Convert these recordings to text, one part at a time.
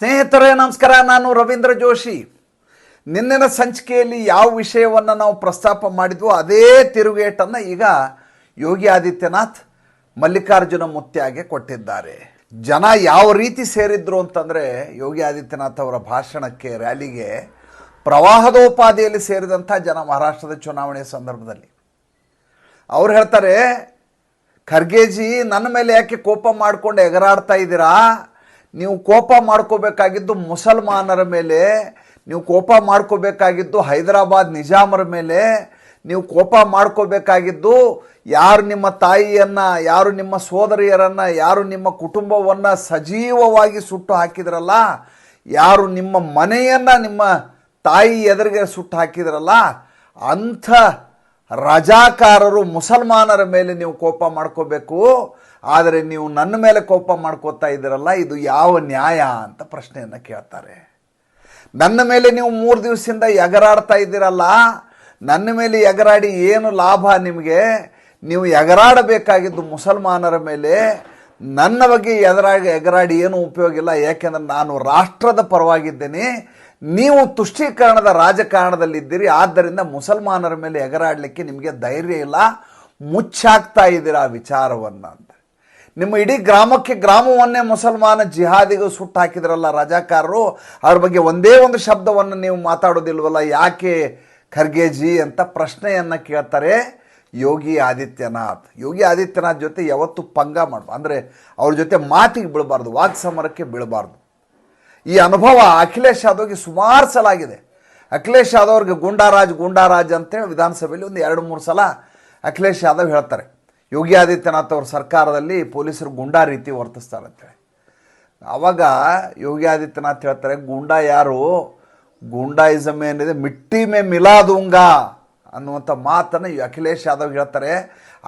ಸ್ನೇಹಿತರೇ, ನಮಸ್ಕಾರ. ನಾನು ರವೀಂದ್ರ ಜೋಶಿ. ನಿನ್ನೆನ ಸಂಚಿಕೆಯಲ್ಲಿ ಯಾವ ವಿಷಯವನ್ನು ನಾವು ಪ್ರಸ್ತಾಪ ಮಾಡಿದ್ವೋ ಅದೇ ತಿರುಗೇಟನ್ನು ಈಗ ಯೋಗಿ ಆದಿತ್ಯನಾಥ್ ಮಲ್ಲಿಕಾರ್ಜುನ ಮುತ್ಯಾಗೆ ಕೊಟ್ಟಿದ್ದಾರೆ. ಜನ ಯಾವ ರೀತಿ ಸೇರಿದ್ರು ಅಂತಂದರೆ ಯೋಗಿ ಆದಿತ್ಯನಾಥ್ ಅವರ ಭಾಷಣಕ್ಕೆ, ರ್ಯಾಲಿಗೆ, ಪ್ರವಾಹದೋಪಾದಿಯಲ್ಲಿ ಸೇರಿದಂಥ ಜನ ಮಹಾರಾಷ್ಟ್ರದ ಚುನಾವಣೆಯ ಸಂದರ್ಭದಲ್ಲಿ. ಅವ್ರು ಹೇಳ್ತಾರೆ, ಖರ್ಗೆಜಿ, ನನ್ನ ಮೇಲೆ ಯಾಕೆ ಕೋಪ ಮಾಡಿಕೊಂಡು ಎಗರಾಡ್ತಾ ಇದ್ದೀರಾ? ನೀವು ಕೋಪ ಮಾಡ್ಕೋಬೇಕಾಗಿದ್ದು ಮುಸಲ್ಮಾನರ ಮೇಲೆ, ನೀವು ಕೋಪ ಮಾಡ್ಕೋಬೇಕಾಗಿದ್ದು ಹೈದರಾಬಾದ್ ನಿಜಾಮರ ಮೇಲೆ, ನೀವು ಕೋಪ ಮಾಡ್ಕೋಬೇಕಾಗಿದ್ದು ಯಾರು ನಿಮ್ಮ ತಾಯಿಯನ್ನು, ಯಾರು ನಿಮ್ಮ ಸೋದರಿಯರನ್ನು, ಯಾರು ನಿಮ್ಮ ಕುಟುಂಬವನ್ನು ಸಜೀವವಾಗಿ ಸುಟ್ಟು ಹಾಕಿದ್ರಲ್ಲ, ಯಾರು ನಿಮ್ಮ ಮನೆಯನ್ನು ನಿಮ್ಮ ತಾಯಿ ಎದುರಿಗೆ ಸುಟ್ಟು ಹಾಕಿದ್ರಲ್ಲ, ಅಂಥ ರಜಾಕಾರರು ಮುಸಲ್ಮಾನರ ಮೇಲೆ ನೀವು ಕೋಪ ಮಾಡ್ಕೋಬೇಕು. ಆದರೆ ನೀವು ನನ್ನ ಮೇಲೆ ಕೋಪ ಮಾಡ್ಕೋತಾ ಇದ್ದೀರಲ್ಲ, ಇದು ಯಾವ ನ್ಯಾಯ ಅಂತ ಪ್ರಶ್ನೆಯನ್ನು ಕೇಳ್ತಾರೆ. ನನ್ನ ಮೇಲೆ ನೀವು ಮೂರು ದಿವಸದಿಂದ ಎಗರಾಡ್ತಾ ಇದ್ದೀರಲ್ಲ, ನನ್ನ ಮೇಲೆ ಎಗರಾಡಿ ಏನು ಲಾಭ ನಿಮಗೆ? ನೀವು ಎಗರಾಡಬೇಕಾಗಿದ್ದು ಮುಸಲ್ಮಾನರ ಮೇಲೆ, ನನ್ನ ಬಗ್ಗೆ ಎದುರಾಗಿ, ಎಗರಾಡಿ ಏನು ಉಪಯೋಗ ಇಲ್ಲ, ಯಾಕೆಂದ್ರೆ ನಾನು ರಾಷ್ಟ್ರದ ಪರವಾಗಿದ್ದೇನೆ. ನೀವು ತುಷ್ಟೀಕರಣದ ರಾಜಕಾರಣದಲ್ಲಿದ್ದೀರಿ, ಆದ್ದರಿಂದ ಮುಸಲ್ಮಾನರ ಮೇಲೆ ಎಗರಾಡಲಿಕ್ಕೆ ನಿಮಗೆ ಧೈರ್ಯ ಇಲ್ಲ. ಮುಚ್ಚಾಕ್ತಾ ಇದ್ದೀರಾ ವಿಚಾರವನ್ನು ನಿಮ್ಮ ಇಡೀ ಗ್ರಾಮಕ್ಕೆ ಗ್ರಾಮವನ್ನೇ ಮುಸಲ್ಮಾನ ಜಿಹಾದಿಗೂ ಸುಟ್ಟು ಹಾಕಿದ್ರಲ್ಲ ರಜಾಕಾರರು, ಅವ್ರ ಬಗ್ಗೆ ಒಂದೇ ಒಂದು ಶಬ್ದವನ್ನು ನೀವು ಮಾತಾಡೋದಿಲ್ವಲ್ಲ, ಯಾಕೆ ಖರ್ಗೆಜಿ ಅಂತ ಪ್ರಶ್ನೆಯನ್ನು ಕೇಳ್ತಾರೆ ಯೋಗಿ ಆದಿತ್ಯನಾಥ್. ಯೋಗಿ ಆದಿತ್ಯನಾಥ್ ಜೊತೆ ಯಾವತ್ತು ಪಂಗ ಮಾಡ್ಬಾರ್ದು. ಅಂದರೆ ಅವ್ರ ಜೊತೆ ಮಾತಿಗೆ ಬೀಳಬಾರ್ದು, ವಾಕ್ಸಮರಕ್ಕೆ ಬೀಳಬಾರ್ದು. ಈ ಅನುಭವ ಅಖಿಲೇಶ್ ಯಾದವ್ಗೆ ಸುಮಾರು ಸಲ ಆಗಿದೆ. ಅಖಿಲೇಶ್ ಯಾದವ್ರಿಗೆ ಗೂಂಡಾರಾಜ್ ಗುಂಡಾರಾಜ್ ಗುಂಡಾರಾಜ್ ಅಂತೇಳಿ ವಿಧಾನಸಭೆಯಲ್ಲಿ ಒಂದು ಎರಡು ಮೂರು ಸಲ ಅಖಿಲೇಶ್ ಯಾದವ್ ಹೇಳ್ತಾರೆ. ಯೋಗಿ ಆದಿತ್ಯನಾಥ್ ಅವ್ರ ಸರ್ಕಾರದಲ್ಲಿ ಪೊಲೀಸರು ಗುಂಡಾ ರೀತಿ ವರ್ತಿಸ್ತಾರಂತೆ ಆವಾಗ ಯೋಗಿ ಆದಿತ್ಯನಾಥ್ ಹೇಳ್ತಾರೆ, ಗುಂಡಾ ಯಾರು? ಗುಂಡಾಯಿಸಮ್ ಏನಿದೆ ಮಿಟ್ಟಿ ಮೇ ಮಿಲಾದೂಂಗ ಅನ್ನುವಂಥ ಮಾತನ್ನು ಅಖಿಲೇಶ್ ಯಾದವ್ ಹೇಳ್ತಾರೆ.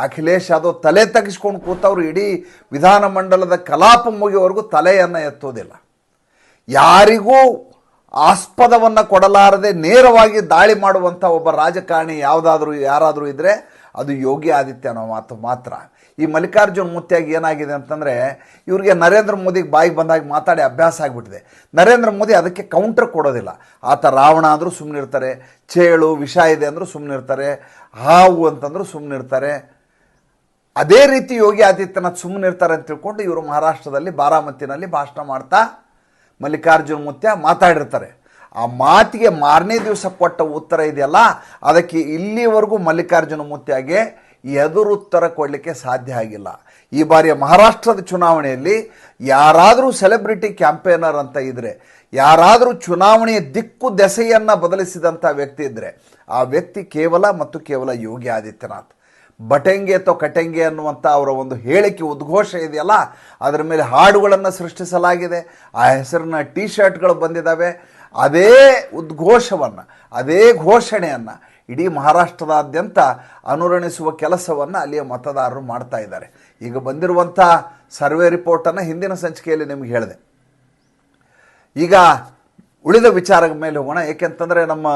ಅಖಿಲೇಶ್ ಯಾದವ್ ತಲೆ ತಗ್ಸ್ಕೊಂಡು ಕೂತವ್ರು ಇಡೀ ವಿಧಾನಮಂಡಲದ ಕಲಾಪ ಮುಗಿಯವರೆಗೂ ತಲೆಯನ್ನು ಎತ್ತೋದಿಲ್ಲ. ಯಾರಿಗೂ ಆಸ್ಪದವನ್ನು ಕೊಡಲಾರದೆ ನೇರವಾಗಿ ದಾಳಿ ಮಾಡುವಂಥ ಒಬ್ಬ ರಾಜಕಾರಣಿ ಯಾವುದಾದ್ರೂ ಯಾರಾದರೂ ಇದ್ದರೆ ಅದು ಯೋಗಿ ಆದಿತ್ಯ ಅನ್ನೋ ಮಾತು ಮಾತ್ರ. ಈ ಮಲ್ಲಿಕಾರ್ಜುನ್ ಮುತ್ಯಾಗಿ ಏನಾಗಿದೆ ಅಂತಂದರೆ, ಇವರಿಗೆ ನರೇಂದ್ರ ಮೋದಿಗೆ ಬಾಯಿಗೆ ಬಂದಾಗ ಮಾತಾಡಿ ಅಭ್ಯಾಸ ಆಗಿಬಿಟ್ಟಿದೆ. ನರೇಂದ್ರ ಮೋದಿ ಅದಕ್ಕೆ ಕೌಂಟರ್ ಕೊಡೋದಿಲ್ಲ. ಆತ ರಾವಣ ಅಂದರೂ ಸುಮ್ಮನಿರ್ತಾರೆ ಚೇಳು, ವಿಷ ಇದೆ ಅಂದರೂ ಸುಮ್ಮನಿರ್ತಾರೆ ಹಾವು ಅಂತಂದರೂ ಸುಮ್ಮನಿರ್ತಾರೆ ಅದೇ ರೀತಿ ಯೋಗಿ ಆದಿತ್ಯನಾಥ್ ಸುಮ್ಮನಿರ್ತಾರೆ ಅಂತ ತಿಳ್ಕೊಂಡು ಇವರು ಮಹಾರಾಷ್ಟ್ರದಲ್ಲಿ ಬಾರಾಮತಿನಲ್ಲಿ ಭಾಷಣ ಮಾಡ್ತಾ ಮಲ್ಲಿಕಾರ್ಜುನ್ ಮುತ್ಯ ಮಾತಾಡಿರ್ತಾರೆ. ಆ ಮಾತಿಗೆ ಮಾರನೇ ದಿವಸ ಕೊಟ್ಟ ಉತ್ತರ ಇದೆಯಲ್ಲ, ಅದಕ್ಕೆ ಇಲ್ಲಿವರೆಗೂ ಮಲ್ಲಿಕಾರ್ಜುನ ಮುತ್ಯಾಗೆ ಎದುರುತ್ತರ ಕೊಡಲಿಕ್ಕೆ ಸಾಧ್ಯ ಆಗಿಲ್ಲ. ಈ ಬಾರಿಯ ಮಹಾರಾಷ್ಟ್ರದ ಚುನಾವಣೆಯಲ್ಲಿ ಯಾರಾದರೂ ಸೆಲೆಬ್ರಿಟಿ ಕ್ಯಾಂಪೇನರ್ ಅಂತ ಇದ್ದರೆ ಯಾರಾದರೂ ಚುನಾವಣೆಯ ದಿಕ್ಕು ದೆಸೆಯನ್ನು ಬದಲಿಸಿದಂಥ ವ್ಯಕ್ತಿ ಇದ್ದರೆ ಆ ವ್ಯಕ್ತಿ ಕೇವಲ ಮತ್ತು ಕೇವಲ ಯೋಗಿ ಆದಿತ್ಯನಾಥ್. ಬಟೆಂಗೆ ಅಥವಾ ಕಟೆಂಗೆ ಅನ್ನುವಂಥ ಅವರ ಒಂದು ಹೇಳಿಕೆ, ಉದ್ಘೋಷ ಇದೆಯಲ್ಲ, ಅದರ ಮೇಲೆ ಹಾಡುಗಳನ್ನು ಸೃಷ್ಟಿಸಲಾಗಿದೆ. ಆ ಹೆಸರಿನ ಟೀ ಶರ್ಟ್ಗಳು ಬಂದಿದ್ದಾವೆ ಅದೇ ಉದ್ಘೋಷವನ್ನು, ಅದೇ ಘೋಷಣೆಯನ್ನು ಇಡೀ ಮಹಾರಾಷ್ಟ್ರದಾದ್ಯಂತ ಅನುರಣಿಸುವ ಕೆಲಸವನ್ನು ಅಲ್ಲಿಯ ಮತದಾರರು ಮಾಡ್ತಾ ಇದ್ದಾರೆ. ಈಗ ಬಂದಿರುವಂಥ ಸರ್ವೆ ರಿಪೋರ್ಟನ್ನು ಹಿಂದಿನ ಸಂಚಿಕೆಯಲ್ಲಿ ನಿಮಗೆ ಹೇಳಿದೆ. ಈಗ ಉಳಿದ ವಿಚಾರದ ಮೇಲೆ ಹೋಗೋಣ. ಏಕೆಂತಂದರೆ ನಮ್ಮ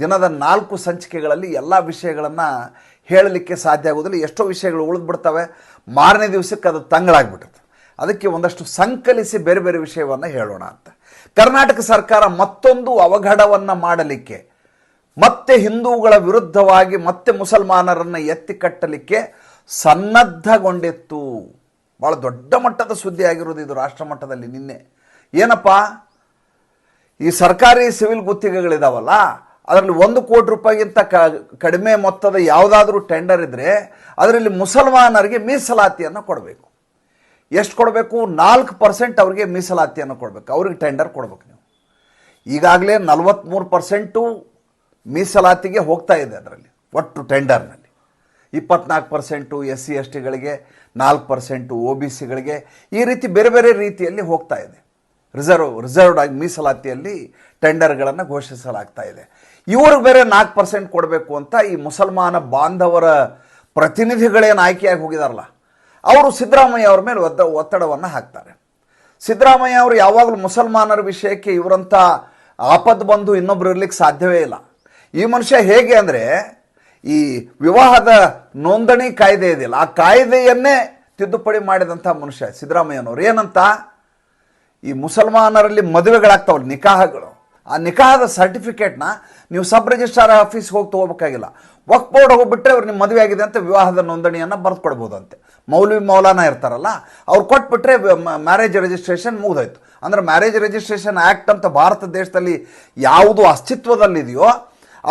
ದಿನದ ನಾಲ್ಕು ಸಂಚಿಕೆಗಳಲ್ಲಿ ಎಲ್ಲ ವಿಷಯಗಳನ್ನು ಹೇಳಲಿಕ್ಕೆ ಸಾಧ್ಯ ಆಗೋದಿಲ್ಲ ಎಷ್ಟೋ ವಿಷಯಗಳು ಉಳಿದ್ಬಿಡ್ತವೆ ಮಾರನೇ ದಿವಸಕ್ಕೆ ಅದು ತಂಗಳಾಗ್ಬಿಟ್ಟಿರ್ತದೆ ಅದಕ್ಕೆ ಒಂದಷ್ಟು ಸಂಕಲಿಸಿ ಬೇರೆ ಬೇರೆ ವಿಷಯವನ್ನು ಹೇಳೋಣ ಅಂತ. ಕರ್ನಾಟಕ ಸರ್ಕಾರ ಮತ್ತೊಂದು ಅವಘಡವನ್ನು ಮಾಡಲಿಕ್ಕೆ, ಮತ್ತೆ ಹಿಂದೂಗಳ ವಿರುದ್ಧವಾಗಿ ಮತ್ತೆ ಮುಸಲ್ಮಾನರನ್ನು ಎತ್ತಿ ಕಟ್ಟಲಿಕ್ಕೆ ಸನ್ನದ್ಧಗೊಂಡಿತ್ತು. ಭಾಳ ದೊಡ್ಡ ಮಟ್ಟದ ಸುದ್ದಿ ಆಗಿರೋದು ಇದು ರಾಷ್ಟ್ರ ಮಟ್ಟದಲ್ಲಿ ನಿನ್ನೆ. ಏನಪ್ಪ? ಈ ಸರ್ಕಾರಿ ಸಿವಿಲ್ ಗುತ್ತಿಗೆಗಳಿದಾವಲ್ಲ, ಅದರಲ್ಲಿ ಒಂದು ಕೋಟಿ ರೂಪಾಯಿಗಿಂತ ಕಡಿಮೆ ಮೊತ್ತದ ಯಾವುದಾದ್ರೂ ಟೆಂಡರ್ ಇದ್ದರೆ ಅದರಲ್ಲಿ ಮುಸಲ್ಮಾನರಿಗೆ ಮೀಸಲಾತಿಯನ್ನು ಕೊಡಬೇಕು. ಎಷ್ಟು ಕೊಡಬೇಕು? ನಾಲ್ಕು ಪರ್ಸೆಂಟ್ ಅವರಿಗೆ ಮೀಸಲಾತಿಯನ್ನು ಕೊಡಬೇಕು. ಅವ್ರಿಗೆ ಟೆಂಡರ್ ಕೊಡಬೇಕು ನೀವು. ಈಗಾಗಲೇ ನಲವತ್ತ್ಮೂರು ಪರ್ಸೆಂಟು ಮೀಸಲಾತಿಗೆ ಹೋಗ್ತಾ ಇದೆ ಅದರಲ್ಲಿ, ಒಟ್ಟು ಟೆಂಡರ್ನಲ್ಲಿ ಇಪ್ಪತ್ನಾಲ್ಕು ಪರ್ಸೆಂಟು ಎಸ್ ಸಿ ಎಸ್ ಟಿಗಳಿಗೆ ನಾಲ್ಕು ಪರ್ಸೆಂಟು ಒ ಬಿ ಸಿಗಳಿಗೆ ಈ ರೀತಿ ಬೇರೆ ಬೇರೆ ರೀತಿಯಲ್ಲಿ ಹೋಗ್ತಾ ಇದೆ. ರಿಸರ್ವ್, ರಿಸರ್ವ್ಡ್ ಆಗಿ ಮೀಸಲಾತಿಯಲ್ಲಿ ಟೆಂಡರ್ಗಳನ್ನು ಘೋಷಿಸಲಾಗ್ತಾ ಇದೆ. ಇವ್ರಿಗೆ ಬೇರೆ ನಾಲ್ಕು ಪರ್ಸೆಂಟ್ ಕೊಡಬೇಕು ಅಂತ ಈ ಮುಸಲ್ಮಾನ ಬಾಂಧವರ ಪ್ರತಿನಿಧಿಗಳೇನು ಆಯ್ಕೆಯಾಗಿ ಹೋಗಿದಾರಲ್ಲ ಅವರು ಸಿದ್ದರಾಮಯ್ಯ ಅವ್ರ ಮೇಲೆ ಒದ್ದ, ಒತ್ತಡವನ್ನು ಹಾಕ್ತಾರೆ. ಸಿದ್ದರಾಮಯ್ಯ ಅವರು ಯಾವಾಗಲೂ ಮುಸಲ್ಮಾನರ ವಿಷಯಕ್ಕೆ ಇವರಂಥ ಆಪದ್ ಬಂದು ಇನ್ನೊಬ್ರು ಇರ್ಲಿಕ್ಕೆ ಸಾಧ್ಯವೇ ಇಲ್ಲ. ಈ ಮನುಷ್ಯ ಹೇಗೆ ಅಂದರೆ, ಈ ವಿವಾಹದ ನೋಂದಣಿ ಕಾಯ್ದೆ ಇದೆಯಲ್ಲ, ಆ ಕಾಯ್ದೆಯನ್ನೇ ತಿದ್ದುಪಡಿ ಮಾಡಿದಂಥ ಮನುಷ್ಯ ಸಿದ್ದರಾಮಯ್ಯನವರು. ಏನಂತ? ಈ ಮುಸಲ್ಮಾನರಲ್ಲಿ ಮದುವೆಗಳಾಗ್ತಾವಲ್ಲ, ನಿಕಾಹಗಳು. ಆ ನಿಕಾಹದ ಸರ್ಟಿಫಿಕೇಟ್ನ ನೀವು ಸಬ್ ರಿಜಿಸ್ಟ್ರಾರ್ ಆಫೀಸ್ಗೆ ಹೋಗಿ ತೊಗೋಬೇಕಾಗಿಲ್ಲ. ವಕ್ ಬೋರ್ಡ್ ಹೋಗ್ಬಿಟ್ರೆ ಅವ್ರು ನಿಮ್ಮ ಮದುವೆ ಆಗಿದೆ ಅಂತ ವಿವಾಹದ ನೋಂದಣಿಯನ್ನು ಬರೆದು ಕೊಡ್ಬೋದಂತೆ ಮೌಲ್ವಿ ಮೌಲಾನ ಇರ್ತಾರಲ್ಲ, ಅವ್ರು ಕೊಟ್ಬಿಟ್ರೆ ಮ್ಯಾರೇಜ್ ರಿಜಿಸ್ಟ್ರೇಷನ್ ಮುಗಿದೋಯ್ತು. ಅಂದ್ರೆ ಮ್ಯಾರೇಜ್ ರಿಜಿಸ್ಟ್ರೇಷನ್ ಆ್ಯಕ್ಟ್ ಅಂತ ಭಾರತ ದೇಶದಲ್ಲಿ ಯಾವುದು ಅಸ್ತಿತ್ವದಲ್ಲಿದೆಯೋ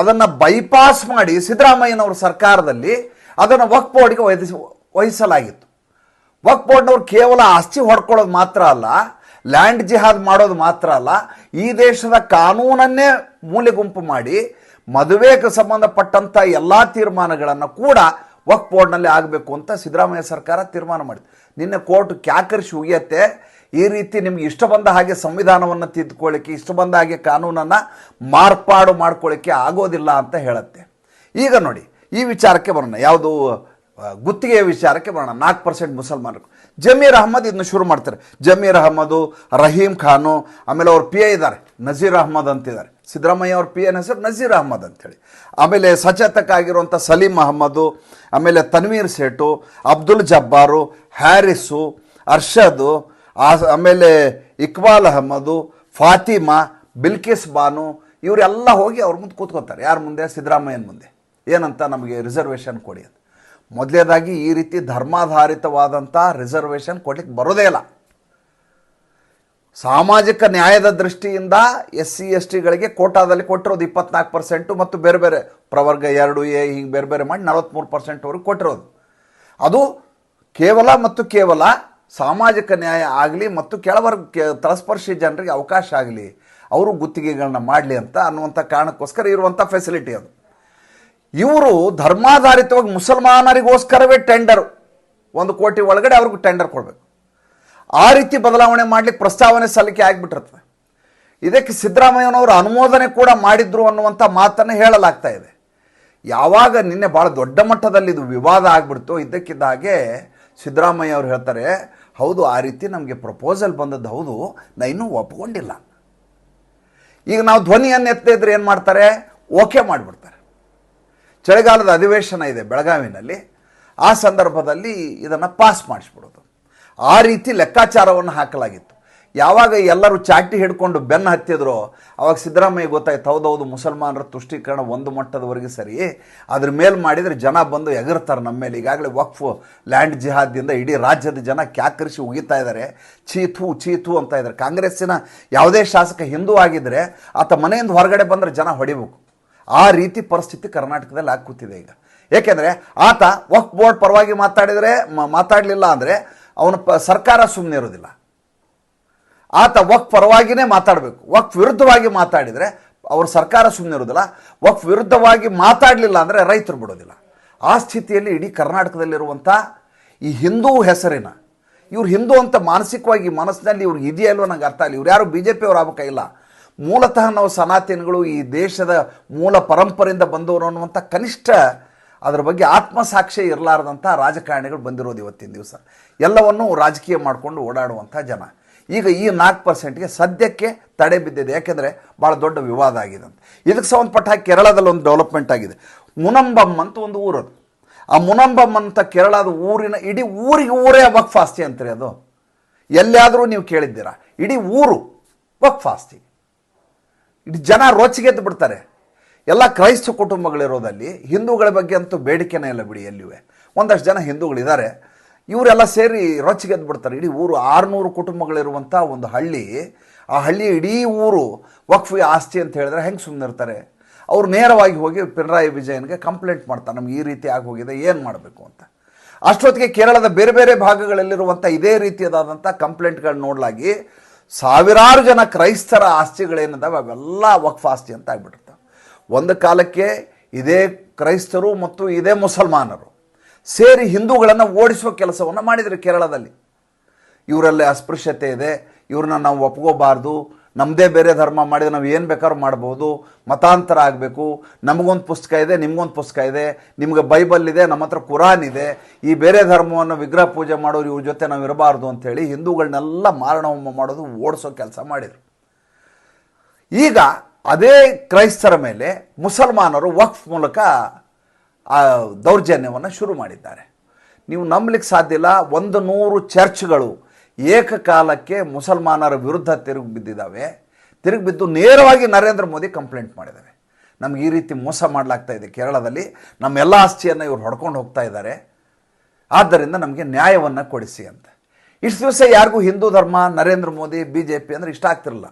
ಅದನ್ನು ಬೈಪಾಸ್ ಮಾಡಿ ಸಿದ್ದರಾಮಯ್ಯನವ್ರ ಸರ್ಕಾರದಲ್ಲಿ ಅದನ್ನು ವಕ್ ಬೋರ್ಡ್ಗೆ ವಹಿಸಿ ವಹಿಸಲಾಗಿತ್ತು. ವಕ್ ಬೋರ್ಡ್ನವ್ರು ಕೇವಲ ಆಸ್ತಿ ಹೊಡ್ಕೊಳ್ಳೋದು ಮಾತ್ರ ಅಲ್ಲ, ಲ್ಯಾಂಡ್ ಜಿಹಾದ್ ಮಾಡೋದು ಮಾತ್ರ ಅಲ್ಲ, ಈ ದೇಶದ ಕಾನೂನನ್ನೇ ಮೂಲೆ ಗುಂಪು ಮಾಡಿ ಮದುವೆಗೆ ಸಂಬಂಧಪಟ್ಟಂಥ ಎಲ್ಲ ತೀರ್ಮಾನಗಳನ್ನು ಕೂಡ ವಕ್ ಬೋರ್ಡ್ನಲ್ಲಿ ಆಗಬೇಕು ಅಂತ ಸಿದ್ದರಾಮಯ್ಯ ಸರ್ಕಾರ ತೀರ್ಮಾನ ಮಾಡಿತು ನಿನ್ನೆ ಕೋರ್ಟ್ ಕ್ಯಾಕರಿಸಿ ಉಗಿಯತ್ತೆ ಈ ರೀತಿ ನಿಮ್ಗೆ ಇಷ್ಟ ಬಂದ ಹಾಗೆ ಸಂವಿಧಾನವನ್ನು ತಿದ್ದುಕೊಳ್ಳಿಕ್ಕೆ ಇಷ್ಟ ಬಂದ ಹಾಗೆ ಕಾನೂನನ್ನು ಮಾರ್ಪಾಡು ಮಾಡ್ಕೊಳ್ಳಿಕ್ಕೆ ಆಗೋದಿಲ್ಲ ಅಂತ ಹೇಳುತ್ತೆ. ಈಗ ನೋಡಿ, ಈ ವಿಚಾರಕ್ಕೆ ಬರೋಣ. ಯಾವುದು ಗುತ್ತಿಗೆಯ ವಿಚಾರಕ್ಕೆ ಬರೋಣ. ನಾಲ್ಕು ಪರ್ಸೆಂಟ್ ಮುಸಲ್ಮಾನರು. ಜಮೀರ್ ಅಹಮದ್ ಇದನ್ನು ಶುರು ಮಾಡ್ತಾರೆ. ಜಮೀರ್ ಅಹಮದು, ರಹೀಂ ಖಾನು, ಆಮೇಲೆ ಅವ್ರ ಪಿ ಎ ಇದ್ದಾರೆ. ನಜೀರ್ ಅಹಮದ್ ಅಂತಿದ್ದಾರೆ. ಸಿದ್ದರಾಮಯ್ಯ ಅವ್ರ ಪಿ ಎನ್ ಹೆಸರು ನಜೀರ್ ಅಹಮದ್ ಅಂಥೇಳಿ ಆಮೇಲೆ ಸಚೇತಕ ಆಗಿರುವಂಥ ಸಲೀಂ ಅಹಮ್ಮದು ಆಮೇಲೆ ತನ್ವೀರ್ ಸೇಠು, ಅಬ್ದುಲ್ ಜಬ್ಬಾರು, ಹ್ಯಾರಿಸು, ಅರ್ಷದು ಆಮೇಲೆ ಇಕ್ಬಾಲ್ ಅಹಮದು, ಫಾತಿಮಾ, ಬಿಲ್ಕಿಸ್ ಬಾನು ಇವರೆಲ್ಲ ಹೋಗಿ ಅವ್ರ ಮುಂದೆ ಕೂತ್ಕೋತಾರೆ. ಯಾರ ಮುಂದೆ? ಸಿದ್ದರಾಮಯ್ಯನ ಮುಂದೆ. ಏನಂತ ನಮಗೆ ರಿಸರ್ವೇಷನ್ ಕೊಡಿ ಅಂತ. ಮೊದಲನೇದಾಗಿ ಈ ರೀತಿ ಧರ್ಮಾಧಾರಿತವಾದಂಥ ರಿಸರ್ವೇಷನ್ ಕೊಡ್ಲಿಕ್ಕೆ ಬರೋದೇ ಇಲ್ಲ. ಸಾಮಾಜಿಕ ನ್ಯಾಯದ ದೃಷ್ಟಿಯಿಂದ ಎಸ್ ಸಿ ಎಸ್ ಟಿಗಳಿಗೆ ಕೋಟಾದಲ್ಲಿ ಕೊಟ್ಟಿರೋದು ಇಪ್ಪತ್ನಾಲ್ಕು ಪರ್ಸೆಂಟು ಮತ್ತು ಬೇರೆ ಬೇರೆ ಪ್ರವರ್ಗ ಎರಡು, ಎ, ಹಿಂಗೆ ಬೇರೆ ಬೇರೆ ಮಾಡಿ ನಲವತ್ತ್ಮೂರು ಪರ್ಸೆಂಟ್ವರೆಗೆ ಕೊಟ್ಟಿರೋದು. ಅದು ಕೇವಲ ಮತ್ತು ಕೇವಲ ಸಾಮಾಜಿಕ ನ್ಯಾಯ ಆಗಲಿ ಮತ್ತು ಕೆಳವರ್ಗ ತಲಸ್ಪರ್ಶಿ ತಳಸ್ಪರ್ಶಿ ಜನರಿಗೆ ಅವಕಾಶ ಆಗಲಿ, ಅವರು ಗುತ್ತಿಗೆಗಳನ್ನ ಮಾಡಲಿ ಅಂತ ಅನ್ನುವಂಥ ಕಾರಣಕ್ಕೋಸ್ಕರ ಇರುವಂಥ ಫೆಸಿಲಿಟಿ ಅದು. ಇವರು ಧರ್ಮಾಧಾರಿತವಾಗಿ ಮುಸಲ್ಮಾನರಿಗೋಸ್ಕರವೇ ಟೆಂಡರ್ ಒಂದು ಕೋಟಿ ಒಳಗಡೆ ಅವ್ರಿಗೆ ಟೆಂಡರ್ ಕೊಡಬೇಕು. ಆ ರೀತಿ ಬದಲಾವಣೆ ಮಾಡಲಿಕ್ಕೆ ಪ್ರಸ್ತಾವನೆ ಸಲ್ಲಿಕೆ ಆಗಿಬಿಟ್ಟಿರ್ತದೆ. ಇದಕ್ಕೆ ಸಿದ್ದರಾಮಯ್ಯನವರು ಅನುಮೋದನೆ ಕೂಡ ಮಾಡಿದ್ರು ಅನ್ನುವಂಥ ಮಾತನ್ನು ಹೇಳಲಾಗ್ತಾ ಇದೆ. ಯಾವಾಗ ನಿನ್ನೆ ಭಾಳ ದೊಡ್ಡ ಮಟ್ಟದಲ್ಲಿ ಇದು ವಿವಾದ ಆಗ್ಬಿಡ್ತು ಇದ್ದಕ್ಕಿದ್ದ ಹಾಗೆ ಸಿದ್ದರಾಮಯ್ಯ ಅವರು ಹೇಳ್ತಾರೆ, ಹೌದು, ಆ ರೀತಿ ನಮಗೆ ಪ್ರಪೋಸಲ್ ಬಂದದ್ದು ಹೌದು, ನಾ ಇನ್ನೂ ಒಪ್ಕೊಂಡಿಲ್ಲ. ಈಗ ನಾವು ಧ್ವನಿಯನ್ನು ಎತ್ತಿದ್ರೆ ಏನು ಮಾಡ್ತಾರೆ? ಓಕೆ ಮಾಡಿಬಿಡ್ತಾರೆ. ಚಳಿಗಾಲದ ಅಧಿವೇಶನ ಇದೆ ಬೆಳಗಾವಿನಲ್ಲಿ. ಆ ಸಂದರ್ಭದಲ್ಲಿ ಇದನ್ನು ಪಾಸ್ ಮಾಡಿಸ್ಬಿಡೋದು. ಆ ರೀತಿ ಲೆಕ್ಕಾಚಾರವನ್ನು ಹಾಕಲಾಗಿತ್ತು. ಯಾವಾಗ ಎಲ್ಲರೂ ಚಾಟಿ ಹಿಡ್ಕೊಂಡು ಬೆನ್ನು ಹತ್ತಿದ್ರು, ಅವಾಗ ಸಿದ್ದರಾಮಯ್ಯ ಗೊತ್ತಾಯ್ತು ಹೌದೌದು ಮುಸಲ್ಮಾನರ ತುಷ್ಟೀಕರಣ ಒಂದು ಮಟ್ಟದವರೆಗೆ ಸರಿ. ಅದ್ರ ಮೇಲೆ ಮಾಡಿದರೆ ಜನ ಬಂದು ಎಗರ್ತಾರೆ ನಮ್ಮ ಮೇಲೆ. ಈಗಾಗಲೇ ವಕ್ಫ್, ಲ್ಯಾಂಡ್ ಜಿಹಾದ್ದಿಂದ ಇಡೀ ರಾಜ್ಯದ ಜನ ಕ್ಯಾಕರಿಸಿ ಉಗಿತಾ ಇದ್ದಾರೆ ಚೀತು ಚೀತು ಅಂತ ಇದ್ದಾರೆ ಕಾಂಗ್ರೆಸ್ಸಿನ ಯಾವುದೇ ಶಾಸಕ ಹಿಂದೂ ಆಗಿದ್ದರೆ ಆತ ಮನೆಯಿಂದ ಹೊರಗಡೆ ಬಂದರೆ ಜನ ಹೊಡಿಬೇಕು. ಆ ರೀತಿ ಪರಿಸ್ಥಿತಿ ಕರ್ನಾಟಕದಲ್ಲಿ ಆಗಿ ಕೂತಿದೆ ಈಗ. ಏಕೆಂದರೆ ಆತ ವಕ್ ಬೋರ್ಡ್ ಪರವಾಗಿ ಮಾತಾಡಿದರೆ ಮಾತಾಡಲಿಲ್ಲ ಅಂದರೆ ಅವನ ಪ ಸರ್ಕಾರ ಸುಮ್ಮನೆ ಇರೋದಿಲ್ಲ. ಆತ ವಕ್ ಪರವಾಗಿನೇ ಮಾತಾಡಬೇಕು. ವಕ್ ವಿರುದ್ಧವಾಗಿ ಮಾತಾಡಿದರೆ ಅವ್ರ ಸರ್ಕಾರ ಸುಮ್ಮನೆ ಇರೋದಿಲ್ಲ. ವಕ್ ವಿರುದ್ಧವಾಗಿ ಮಾತಾಡಲಿಲ್ಲ ಅಂದರೆ ರೈತರು ಬಿಡೋದಿಲ್ಲ. ಆ ಸ್ಥಿತಿಯಲ್ಲಿ ಇಡೀ ಕರ್ನಾಟಕದಲ್ಲಿರುವಂಥ ಈ ಹಿಂದೂ ಹೆಸರಿನ, ಇವ್ರು ಹಿಂದೂ ಅಂತ ಮಾನಸಿಕವಾಗಿ ಮನಸ್ಸಿನಲ್ಲಿ ಇವ್ರಿಗೆ ಇದೆಯಲ್ವೋ ನಂಗೆ ಅರ್ಥ ಇಲ್ಲ ಇವ್ರು ಯಾರು ಬಿ ಜೆ ಪಿಯವ್ರು ಆಗಬೇಕಾಗಿಲ್ಲ ಮೂಲತಃ ನಾವು ಸನಾತನಗಳು ಈ ದೇಶದ ಮೂಲ ಪರಂಪರೆಯಿಂದ ಬಂದವರು ಅನ್ನುವಂಥ ಕನಿಷ್ಠ ಅದರ ಬಗ್ಗೆ ಆತ್ಮಸಾಕ್ಷಿ ಇರಲಾರ್ದಂಥ ರಾಜಕಾರಣಿಗಳು ಬಂದಿರೋದು ಇವತ್ತಿನ ದಿವಸ. ಎಲ್ಲವನ್ನೂ ರಾಜಕೀಯ ಮಾಡಿಕೊಂಡು ಓಡಾಡುವಂಥ ಜನ. ಈಗ ಈ ನಾಲ್ಕು ಪರ್ಸೆಂಟ್ಗೆ ಸದ್ಯಕ್ಕೆ ತಡೆ ಬಿದ್ದಿದೆ. ಯಾಕೆಂದರೆ ಭಾಳ ದೊಡ್ಡ ವಿವಾದ ಆಗಿದೆ ಅಂತ. ಇದಕ್ಕೆ ಸಂಬಂಧಪಟ್ಟ ಕೇರಳದಲ್ಲಿ ಒಂದು ಡೆವಲಪ್ಮೆಂಟ್ ಆಗಿದೆ. ಮುನಂಬಮ್ ಅಂತ ಒಂದು ಊರದು. ಆ ಮುನಂಬಮ್ ಅಂತ ಕೇರಳದ ಊರಿನ ಇಡೀ ಊರಿಗೆ ಊರೇ ವಕ್ಫ್ ಆಸ್ತಿ ಅಂತಾರೆ ಅದು. ಎಲ್ಲಿಯಾದರೂ ನೀವು ಕೇಳಿದ್ದೀರಾ, ಇಡೀ ಊರು ವಕ್ಫ್ ಆಸ್ತಿ. ಇಡೀ ಜನ ರೋಚಿಗೆದ್ದು ಬಿಡ್ತಾರೆ. ಎಲ್ಲ ಕ್ರೈಸ್ತ ಕುಟುಂಬಗಳಿರೋದಲ್ಲಿ ಹಿಂದೂಗಳ ಬಗ್ಗೆ ಅಂತೂ ಬೇಡಿಕೆನೇ ಇಲ್ಲ ಬಿಡಿ ಎಲ್ಲಿವೆ ಒಂದಷ್ಟು ಜನ ಹಿಂದೂಗಳಿದ್ದಾರೆ. ಇವರೆಲ್ಲ ಸೇರಿ ರೊಚ್ಚಿಗೆದ್ದು ಬಿಡ್ತಾರೆ ಇಡೀ ಊರು ಆರುನೂರು ಕುಟುಂಬಗಳಿರುವಂಥ ಒಂದು ಹಳ್ಳಿ. ಆ ಹಳ್ಳಿ ಇಡೀ ಊರು ವಕ್ಫ್ ಆಸ್ತಿ ಅಂತ ಹೇಳಿದ್ರೆ ಹೆಂಗೆ ಸುಮ್ಮನಿರ್ತಾರೆ ಅವ್ರು ನೇರವಾಗಿ ಹೋಗಿ ಪಿಣರಾಯಿ ವಿಜಯನ್ಗೆ ಕಂಪ್ಲೇಂಟ್ ಮಾಡ್ತಾರೆ. ನಮ್ಗೆ ಈ ರೀತಿ ಆಗೋಗಿದೆ, ಏನು ಮಾಡಬೇಕು ಅಂತ. ಅಷ್ಟೊತ್ತಿಗೆ ಕೇರಳದ ಬೇರೆ ಬೇರೆ ಭಾಗಗಳಲ್ಲಿರುವಂಥ ಇದೇ ರೀತಿಯಾದಂಥ ಕಂಪ್ಲೇಂಟ್ಗಳು ನೋಡಲಾಗಿ ಸಾವಿರಾರು ಜನ ಕ್ರೈಸ್ತರ ಆಸ್ತಿಗಳೇನಿದಾವೆ, ಅವೆಲ್ಲ ವಕ್ಫ್ ಆಸ್ತಿ ಅಂತ ಆಗ್ಬಿಟ್ಟಿರ್ತವೆ ಒಂದು ಕಾಲಕ್ಕೆ ಇದೇ ಕ್ರೈಸ್ತರು ಮತ್ತು ಇದೇ ಮುಸಲ್ಮಾನರು ಸೇರಿ ಹಿಂದೂಗಳನ್ನು ಓಡಿಸುವ ಕೆಲಸವನ್ನು ಮಾಡಿದರು ಕೇರಳದಲ್ಲಿ. ಇವರಲ್ಲಿ ಅಸ್ಪೃಶ್ಯತೆ ಇದೆ, ಇವ್ರನ್ನ ನಾವು ಒಪ್ಕೋಬಾರ್ದು ನಮ್ಮದೇ ಬೇರೆ ಧರ್ಮ ಮಾಡಿದ್ರೆ ನಾವು ಏನು ಬೇಕಾದ್ರೂ ಮಾಡ್ಬೋದು, ಮತಾಂತರ ಆಗಬೇಕು, ನಮಗೊಂದು ಪುಸ್ತಕ ಇದೆ, ನಿಮಗೊಂದು ಪುಸ್ತಕ ಇದೆ, ನಿಮಗೆ ಬೈಬಲ್ ಇದೆ, ನಮ್ಮ ಹತ್ರ ಕುರಾನ್ ಇದೆ, ಈ ಬೇರೆ ಧರ್ಮವನ್ನು ವಿಗ್ರಹ ಪೂಜೆ ಮಾಡೋರು ಇವ್ರ ಜೊತೆ ನಾವು ಇರಬಾರ್ದು ಅಂಥೇಳಿ ಹಿಂದೂಗಳನ್ನೆಲ್ಲ ಮಾರಣ ಮಾಡೋದು ಓಡಿಸೋ ಕೆಲಸ ಮಾಡಿದರು. ಈಗ ಅದೇ ಕ್ರೈಸ್ತರ ಮೇಲೆ ಮುಸಲ್ಮಾನರು ವಕ್ಫ್ ಮೂಲಕ, ಆ, ದೌರ್ಜನ್ಯವನ್ನು ಶುರು ಮಾಡಿದ್ದಾರೆ. ನೀವು ನಂಬಲಿಕ್ಕೆ ಸಾಧ್ಯ ಇಲ್ಲ, ಒಂದು ನೂರು ಚರ್ಚ್ಗಳು ಏಕಕಾಲಕ್ಕೆ ಮುಸಲ್ಮಾನರ ವಿರುದ್ಧ ತಿರುಗಿ ಬಿದ್ದಿದ್ದಾವೆ ತಿರುಗಿ ಬಿದ್ದು ನೇರವಾಗಿ ನರೇಂದ್ರ ಮೋದಿ ಕಂಪ್ಲೇಂಟ್ ಮಾಡಿದ್ದಾರೆ. ನಮ್ಗೆ ಈ ರೀತಿ ಮೋಸ ಮಾಡಲಾಗ್ತಾ ಇದೆ ಕೇರಳದಲ್ಲಿ. ನಮ್ಮೆಲ್ಲ ಆಸ್ತಿಯನ್ನು ಇವರು ಹೊಡ್ಕೊಂಡು ಹೋಗ್ತಾ ಇದ್ದಾರೆ. ಆದ್ದರಿಂದ ನಮಗೆ ನ್ಯಾಯವನ್ನು ಕೊಡಿಸಿ ಅಂತ. ಇಷ್ಟು ದಿವಸ ಯಾರಿಗೂ ಹಿಂದೂ ಧರ್ಮ, Narendra Modi B J P ಅಂದರೆ ಇಷ್ಟ ಆಗ್ತಿರಲಿಲ್ಲ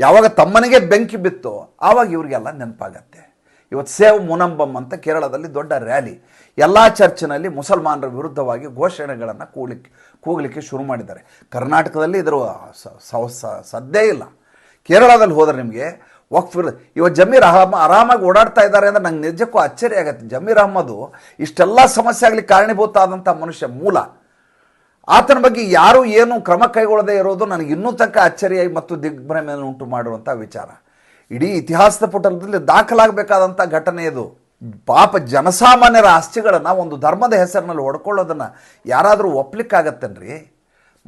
ಯಾವಾಗ ತಮ್ಮನಿಗೆ ಬೆಂಕಿ ಬಿತ್ತೋ ಆವಾಗ ಇವರಿಗೆಲ್ಲ ನೆನಪಾಗತ್ತೆ. ಇವತ್ತು ಸೇವ್ ಮುನಂಬಮ್ ಅಂತ ಕೇರಳದಲ್ಲಿ ದೊಡ್ಡ ರ್ಯಾಲಿ. ಎಲ್ಲ ಚರ್ಚಿನಲ್ಲಿ ಮುಸಲ್ಮಾನರ ವಿರುದ್ಧವಾಗಿ ಘೋಷಣೆಗಳನ್ನು ಕೂಗ್ಲಿಕ್ಕೆ ಕೂಗಲಿಕ್ಕೆ ಶುರು ಮಾಡಿದ್ದಾರೆ. ಕರ್ನಾಟಕದಲ್ಲಿ ಇದರ ಸದ್ದೇ ಇಲ್ಲ. ಕೇರಳದಲ್ಲಿ ಹೋದರೆ ನಿಮಗೆ ವಕ್ಫ್ ಇವತ್ತು ಜಮೀರ್ ಅಹಮ, ಆರಾಮಾಗಿ ಓಡಾಡ್ತಾ ಇದ್ದಾರೆ ಅಂದ್ರೆ ನಂಗೆ ನಿಜಕ್ಕೂ ಅಚ್ಚರಿ ಆಗತ್ತೆ. ಜಮೀರ್ ಅಹಮ್ಮದು ಇಷ್ಟೆಲ್ಲ ಸಮಸ್ಯೆ ಆಗಲಿ ಕಾರಣೀಭೂತ ಆದಂಥ ಮನುಷ್ಯ ಮೂಲ. ಆತನ ಬಗ್ಗೆ ಯಾರು ಏನು ಕ್ರಮ ಕೈಗೊಳ್ಳದೆ ಇರೋದು ನನಗೆ ಇನ್ನೂ ತನಕ ಅಚ್ಚರಿಯಾಗಿ ಮತ್ತು ದಿಗ್ಭ್ರಮೆಯನ್ನು ಉಂಟು ಮಾಡುವಂಥ ವಿಚಾರ. ಇಡೀ ಇತಿಹಾಸದ ಪುಟದಲ್ಲಿ ದಾಖಲಾಗಬೇಕಾದಂಥ ಘಟನೆ ಇದು. ಪಾಪ ಜನಸಾಮಾನ್ಯರ ಆಸ್ತಿಗಳನ್ನು ಒಂದು ಧರ್ಮದ ಹೆಸರಿನಲ್ಲಿ ಹೊಡ್ಕೊಳ್ಳೋದನ್ನು ಯಾರಾದರೂ ಒಪ್ಲಿಕ್ಕಾಗತ್ತೇನ್ರಿ?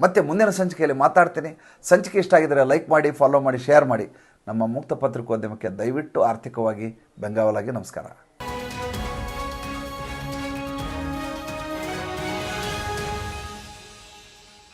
ಮತ್ತೆ ಮುಂದಿನ ಸಂಚಿಕೆಯಲ್ಲಿ ಮಾತಾಡ್ತೀನಿ. ಸಂಚಿಕೆ ಇಷ್ಟ ಆಗಿದ್ದರೆ ಲೈಕ್ ಮಾಡಿ ಫಾಲೋ ಮಾಡಿ ಶೇರ್ ಮಾಡಿ. ನಮ್ಮ ಮುಕ್ತ ಪತ್ರಿಕೋದ್ಯಮಕ್ಕೆ ದಯವಿಟ್ಟು ಆರ್ಥಿಕವಾಗಿ ಬೆಂಗಾವಲಾಗಿ ನಮಸ್ಕಾರ.